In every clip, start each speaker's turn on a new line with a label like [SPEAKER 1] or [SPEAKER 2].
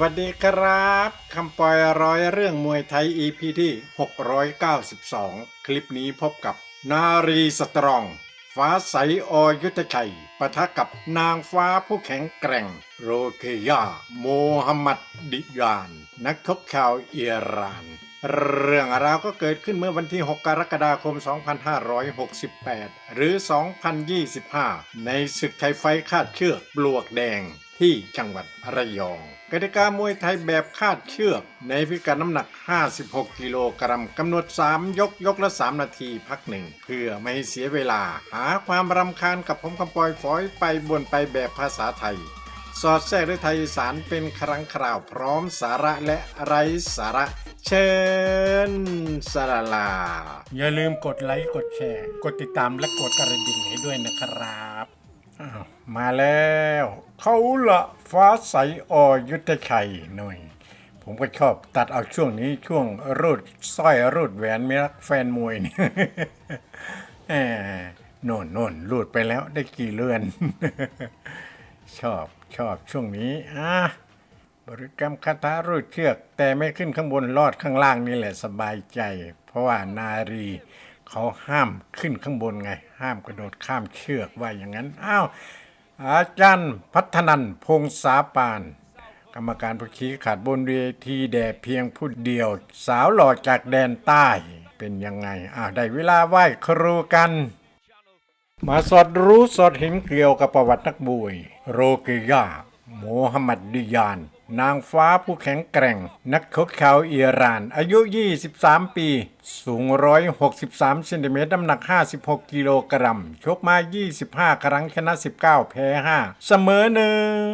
[SPEAKER 1] วัสดีครับคำปอยร้อยเรื่องมวยไทย EP ที่ 692 คลิปนี้พบกับ นารีสตรอง ฟ้าใสอยุทธชัยปะทะกับนางฟ้าผู้แข็งแกร่ง โรเคยา โมฮัมหมัดดิยาน นักชกชาวอิหร่าน เรื่องราวก็เกิดขึ้นเมื่อวันที่ 6 กรกฎาคม 2568 หรือ 2025 ในศึกไทยไฟคาดเชือกปลวกแดงที่จังหวัดระยอง กติกามวยไทยแบบคาดเชือก ในพิกัดน้ำหนัก 56 กิโลกรัมกำหนด 3 ยกยกละ 3 นาทีพักหนึ่ง เพื่อไม่ให้เสียเวลา หาความรำคาญกับผมคำปอยฝอยไปบนไปแบบภาษาไทย สอดแทรกด้วยไทยอีสารเป็นครั้งคราวพร้อมสาระและไร้สาระ เชิญสาลา อย่าลืมกดไลค์กดแชร์ กดติดตามและกดกระดิ่งให้ด้วยนะครับ มาแล้ว เขาละฟ้าใสอยุทธชัยหน่อย ผมก็ชอบตัดเอาช่วงนี้ช่วงรูดสร้อยรูดแหวนมีรักแฟนมวยนี่โน่นโน่นรูดไปแล้วได้กี่เรือน ชอบชอบช่วงนี้อะบริกรรมคาถารูดเชือก แต่ไม่ขึ้นข้างบนลอดข้างล่างนี่แหละสบายใจ เพราะว่านารี เขาห้ามขึ้นข้างบนไง ห้ามกระโดดข้ามเชือกว่าอย่างนั้นอ้าวอาจารย์พัฒนันพงษาปาน กรรมการผู้ชี้ขาดบนเวทีแด่เพียงผู้เดียว สาวหล่อจากแดนใต้เป็นยังไงอ้าวได้เวลาไหว้ครูกัน มาสอดรู้สอดเห็นเกี่ยวกับประวัตินักบวย โรเกยาโมฮัมหมัดดิยาน นางฟ้าผู้แข็งแกร่ง นักชกชาวอิหร่าน อายุ 23 ปี สูง 163เซนติเมตรน้ำหนัก 56 กิโลกรัม ชกมา 25 ครั้งชนะ 19 แพ้ 5 เสมอหนึ่ง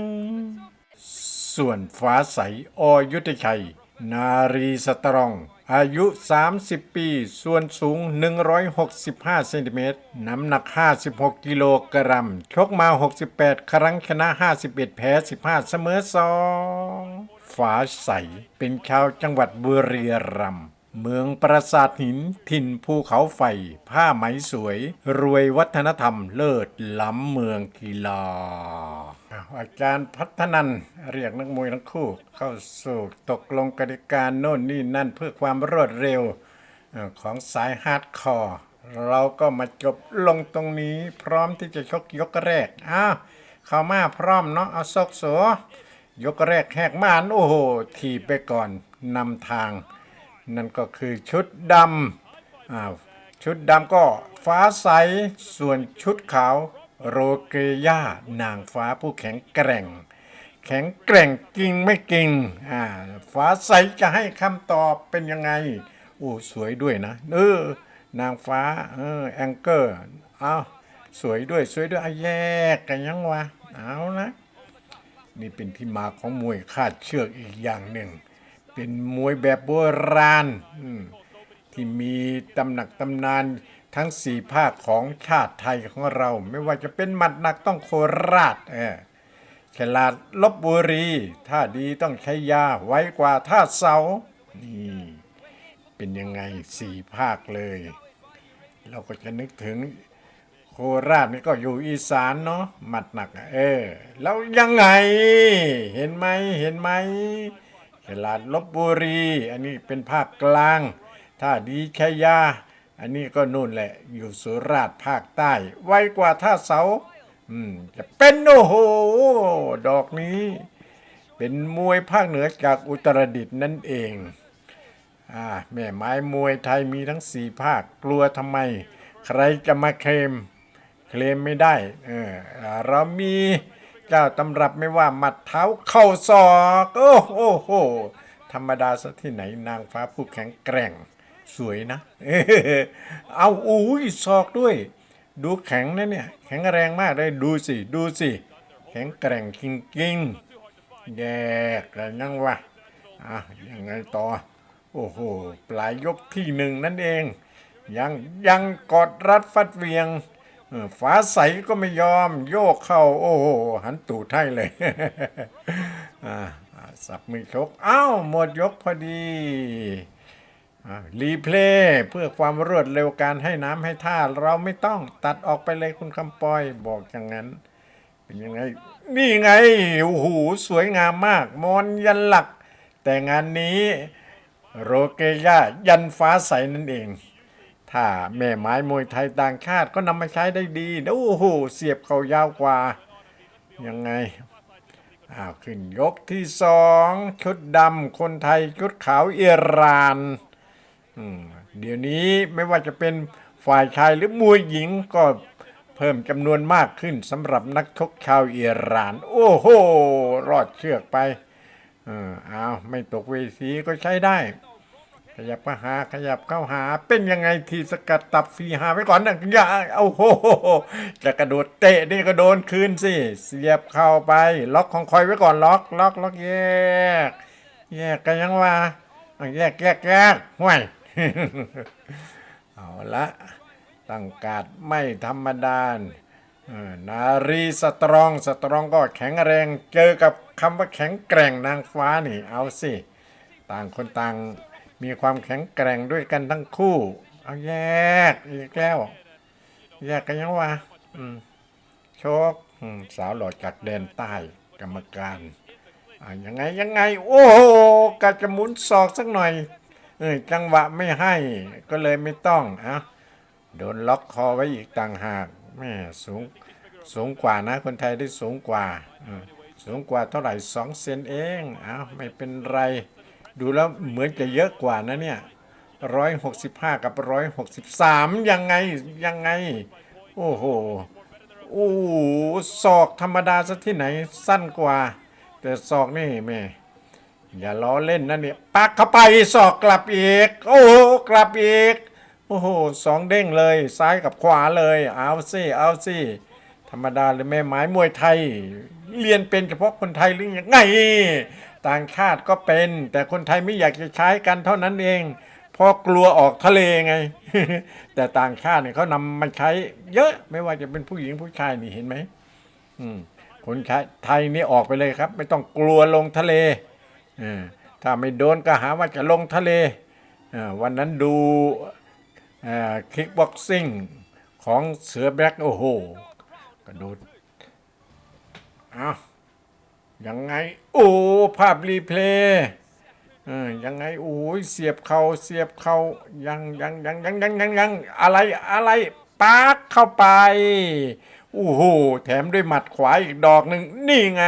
[SPEAKER 1] ส่วนฟ้าใส อยุทธชัย นารีสตรอง อายุ 30 ปี ส่วนสูง 165เซนติเมตรน้ำหนัก 56 กิโลกรัม ชกมา 68 ครั้งชนะ 51 แพ้ 15 เสมอ2 ฟ้าใส เป็นชาวจังหวัดบุรีรัมย์เมืองปราสาทหินถิ่นภูเขาไฟ ผ้าไหมสวย รวยวัฒนธรรมเลิศล้ำเมืองกีฬาอาวอาจารย์พัฒนันเรียกนักมวยทั้งคู่ เข้าสู่ตกลงกติกาโน่นนี่นั่นเพื่อความรวดเร็วของสายฮาร์ดคอร์ เราก็มาจบลงตรงนี้พร้อมที่จะชกยกแรกอ้าวเข้ามาพร้อมเนาะเอาซกโส ยกแรกแหกม่านโอ้โหทีไปก่อนนำทาง นั่นก็คือชุดดำอ้าวชุดดำก็ฟ้าใส ส่วนชุดขาวโรเกย่านางฟ้าผู้แข็งแกร่ง แข็งแกร่งจริงไม่จริงอ่าฟ้าใสจะให้คำตอบเป็นยังไงโอ้สวยด้วยนะเออนางฟ้าเออแองเกอร์เอาสวยด้วยสวยด้วยอะแยกกันยังวะเอานะ นี่เป็นที่มาของมวยคาดเชือกอีกอย่างหนึ่ง เป็นมวยแบบโบราณที่มีตำหนักตำนานทั้งสี่ภาคของชาติไทยของเรา ไม่ว่าจะเป็นหมัดหนักต้องโคราชเออฉลาดลบบุรี ถ้าดีต้องใช้ยาไว้กว่าท่าเสา นี่ เป็นยังไงสี่ภาคเลย เราก็จะนึกถึง คราชนี่ก็อยู่อีสานเนาะหมัดหนักเออ แล้วยังไง เห็นไหมเห็นไหมตลาดลบบุรี อันนี้เป็นภาคกลาง ถ้าดีชัยยา อันนี้ก็นู่นแหละ อยู่สุราษฎร์ภาคใต้ ไวกว่าท่าเสา อืม จะเป็นโอ้โห ดอกนี้ เป็นมวยภาคเหนือจากอุตรดิตถ์นั่นเอง อ่า แม่ไม้มวยไทยมีทั้งสี่ภาค กลัวทำไม ใครจะมาเคลม เคลมไม่ได้ เออเรามีเจ้าตำรับไม่ว่าหมัดเท้าเข่าศอกโอ้โหโหธรรมดาซะที่ไหนนางฟ้าผู้แข็งแกร่ง สวยนะ เอาอุ้ยศอกด้วย ดูแข็งนะเนี่ย แข็งแรงมากเลยดูสิ ดูสิ แข็งแกร่งจริงๆแยกกันยังวะอะยังไงต่อ โอ้โห ปลายยกที่หนึ่งนั่นเอง ยังยังกอดรัดฟัดเวียง ฟ้าใสก็ไม่ยอม โยกเข้า โอ้โหหันตูดให้เลยอ่าสับมือชกอ้าวหมดยกพอดีอ่ารีเพลย์เพื่อความรวดเร็วการให้น้ำให้ท่า เราไม่ต้องตัดออกไปเลยคุณคำปอยบอกอย่างนั้น เป็นยังไง นี่ไงโอ้โหสวยงามมาก มอนยันหลัก แต่งานนี้โรเกย่ายันฟ้าใสนั่นเอง ถ้าแม่ไม้มวยไทยต่างชาติก็นำมาใช้ได้ดีนะโอ้โหเสียบเขายาวกว่า ยังไงอ้าวขึ้นยกที่สองชุดดำคนไทยชุดขาวอิหร่านเดี๋ยวนี้ไม่ว่าจะเป็นฝ่ายชายหรือมวยหญิงก็เพิ่มจำนวนมากขึ้นสำหรับนักชกชาวอิหร่าน โอ้โห รอดเชือกไปเอออ้าวไม่ตกเวทีก็ใช้ได้ ยับเข้าหาขยับเข้าหา เป็นยังไงทีสกัดตับฟีหาไว้ก่อนนะอย่าเอาโหจะกระโดดเตะนี่ก็โดนคืนสิเสียบเข้าไป ล็อกของคอยไว้ก่อนล็อกล็อกล็อกแยก แยกกันยังว่าแยกแยกแยกห่วยเอาละตั้งการดไม่ธรรมดานารีสตรองสตรองก็แข็งแรง เจอกับคำว่าแข็งแกร่งนางฟ้านี่ เอาสิ ต่างคนต่าง มีความแข็งแกร่งด้วยกันทั้งคู่ เอาแยกอีกแล้ว แยกกันยังวะโชคสาวหล่อจากแดนใต้กรรมการยังไงยังไง โอ้โหกะจะหมุนศอกสักหน่อยเออจังหวะไม่ให้ก็เลยไม่ต้องอะโดนล็อกคอไว้อีกต่างหากแม่สูงสูงกว่านะ คนไทยได้สูงกว่า สูงกว่าเท่าไหร่สองเซนเองอ้าวไม่เป็นไร ดูแล้วเหมือนจะเยอะกว่านะเนี่ยร้อยหกสิบห้ากับร้อยหกสิบสามยังไงยังไง โอ้โหโอ้ศอกธรรมดาซะที่ไหนสั้นกว่า แต่ศอกนี่แม่อย่าล้อเล่นนะเนี่ยปักเข้าไปศอกกลับอีก โอ้กลับอีกโอ้โหสองเด้งเลยซ้ายกับขวาเลยเอาสิเอาสิธรรมดาเลยแม่ไม้มวยไทย เรียนเป็นเฉพาะคนไทยหรือยังไง ต่างชาติก็เป็น แต่คนไทยไม่อยากจะใช้กันเท่านั้นเองเพราะกลัวออกทะเลไง แต่ต่างชาติเนี่ยเขานำมาใช้ เยอะไม่ว่าจะเป็นผู้หญิงผู้ชายนี่เห็นไหมอืมคนใช้ไทยนี่ออกไปเลยครับ ไม่ต้องกลัวลงทะเลถ้าไม่โดนก็หาว่าจะลงทะเลวันนั้นดูคิกบ็อกซิ่งของเสือแบล็กโอ้โหกระโดดอ้าว ยังไง โอ้ ภาพรีเพลย์ยังไงโอ้ยเสียบเขา เสียบเขายังยังยังยังยังยังยังอะไรอะไรปากเข้าไป โอ้โห แถมด้วยหมัดขวาอีกดอกหนึ่งนี่ไง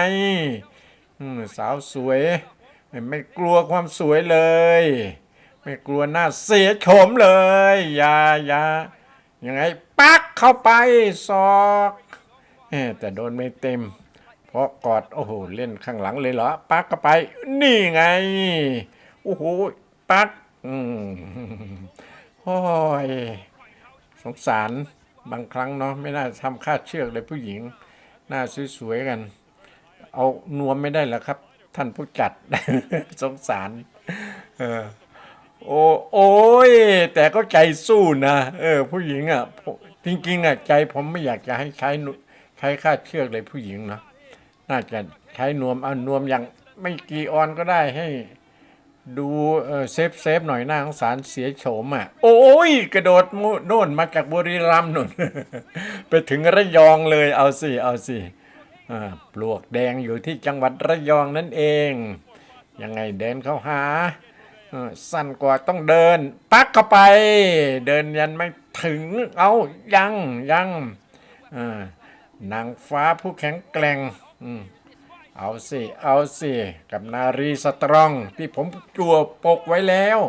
[SPEAKER 1] สาวสวย ไม่กลัวความสวยเลย ไม่กลัวหน้าเสียโฉมเลยอย่าอย่ายังไงปักเข้าไปศอกแต่โดนไม่เต็ม พราะกอดโอ้โหเล่นข้างหลังเลยเหรอปักเข้าไป นี่ไงโอ้โหปักอืมโอ้ยสงสารบางครั้งเนาะไม่น่าทำคาดเชือกเลยผู้หญิง หน้าสวยๆกัน เอานวมไม่ได้หรอครับ ท่านผู้จัด สงสารเออโอ้โอ้ยแต่ก็ใจสู้นะเออ ผู้หญิงอะจริงๆอะใจผมไม่อยากจะให้ใช้ใช้คาดเชือกเลยผู้หญิงนะ น่าจะใช้นวมเอานวมอย่างไม่กี่ออนก็ได้ให้ดูเซฟเซฟหน่อยหน้าสงสารเสียโฉมอะ โอ้ย กระโดดโน่นมาจากบุรีรัมย์นู่น ไปถึงระยองเลยเอาสิเอาสิปลวกแดงอยู่ที่จังหวัดระยองนั่นเอง ยังไงเดินเข้าหา สั้นกว่าต้องเดิน ปักเข้าไป เดินยันไม่ถึงเอายังยังนางฟ้าผู้แข็งแกร่ง เอาสิ เอาสิ กับนารีสตรอง ที่ผมจั่วปกไว้แล้ว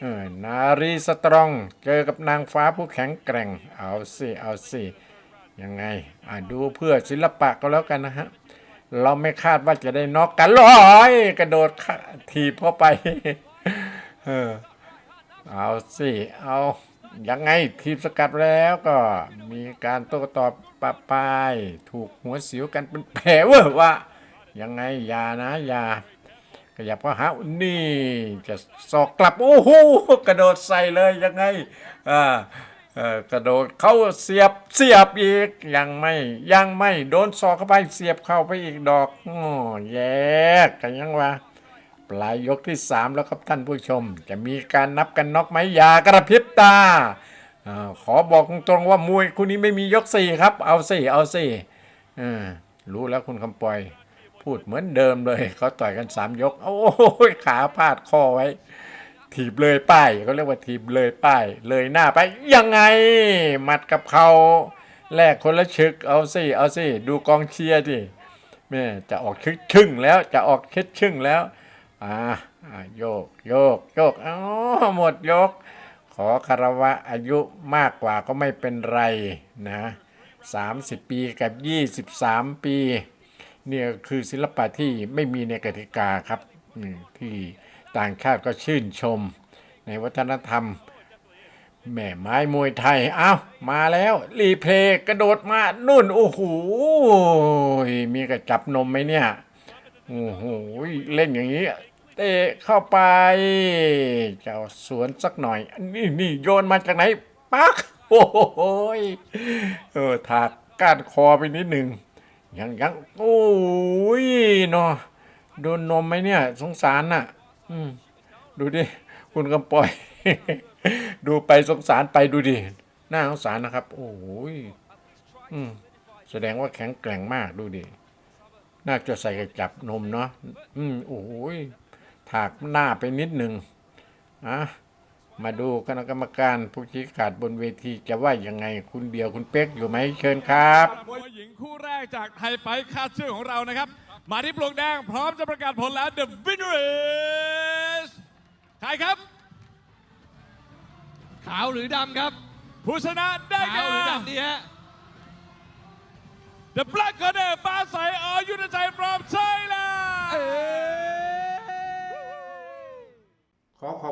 [SPEAKER 1] เออนารีสตรอง เจอกับนางฟ้าผู้แข็งแกร่ง เอาสิ เอาสิ ยังไงอะดูเพื่อศิลปะก็แล้วกันนะฮะ เราไม่คาดว่าจะได้น็อกกันร้อย กระโดดขาถีบเข้าไป เออเอาสิ เอา ยังไงทีมสกัดแล้วก็มีการโต้ตอบปะปายถูกหัวสิวกันเป็นแผลเวอะวะยังไงอย่านะอย่าขยับก็หานี่จะสอกกลับโอ้โหกระโดดใส่เลยยังไงอ่ากระโดดเข้าเสียบเสียบอีกยังไม่ยังไม่โดนสอกเข้าไปเสียบเข้าไปอีกดอกอ้อแยกกันยังวะ ปลายยกที่สามแล้วครับท่านผู้ชม จะมีการนับกันน็อกไหมอย่ากระพริบตาอขอบอกตรงๆว่ามวยคู่นี้ไม่มียกสี่ครับ เอาสิเอาสิอ่รู้แล้วคุณคำปอย พูดเหมือนเดิมเลยเขาต่อยกันสามยก โอ้ยขาพาดคอไว้ ถีบเลยป้ายเขาเรียกว่าถีบเลยป้าย เลยหน้าไป ยังไงหมัดกับเขาแลกคนละชึกเอาสิเอาสิดูกองเชียร์ดิแม่จะออกชึกชึ่งแล้วจะออกเช็ดชึ่งแล้ว อ่าโยกโยกโยกอ๋อหมดยก ขอคารวะอายุมากกว่าก็ไม่เป็นไรนะ30ปีกับ23ปีเนี่ยคือศิลปะที่ไม่มีในกติกาครับที่ต่างชาติก็ชื่นชม ในวัฒนธรรม แม่ไม้มวยไทย เอ้ามาแล้ว รีเพลย์กระโดดมานุ่น โอ้โหมีกระจับนมไหมเนี่ย โอ้โหเล่นอย่างนี้ เตะเข้าไปเจ้าสวนสักหน่อย นี่นี่โยนมาจากไหนปักโอ้โหเออถากก้านคอไปนิดหนึ่งยังยังโอ้ยเนาะโดนนมไหมเนี่ย สงสารน่ะ อืม ดูดิ คุณกำปอย ดูไปสงสารไปดูดิน่าสงสารนะครับ โอ้ยอืม แสดงว่าแข็งแกร่งมากดูดิ น่าจะใส่กระจับนมเนาะอืม โอ้ย ถากหน้าไปนิดหนึ่งอะมาดูคณะกรรมการผู้ชี้ขาดบนเวทีจะว่ายังไงคุณเบียร์คุณเป๊กอยู่ไหมเชิญครับ
[SPEAKER 2] มวยหญิงคู่แรกจากไทยไฟท์คาดชื่อของเรานะครับ มาที่ปลวกแดงพร้อมจะประกาศผลแล้ว The winner is ใครครับ
[SPEAKER 3] ขาวหรือดำครับ
[SPEAKER 2] ผู้ชนะได้แก่
[SPEAKER 3] ขาวหรือดำดีฮะ
[SPEAKER 2] The Black Corner ฟ้าใสอ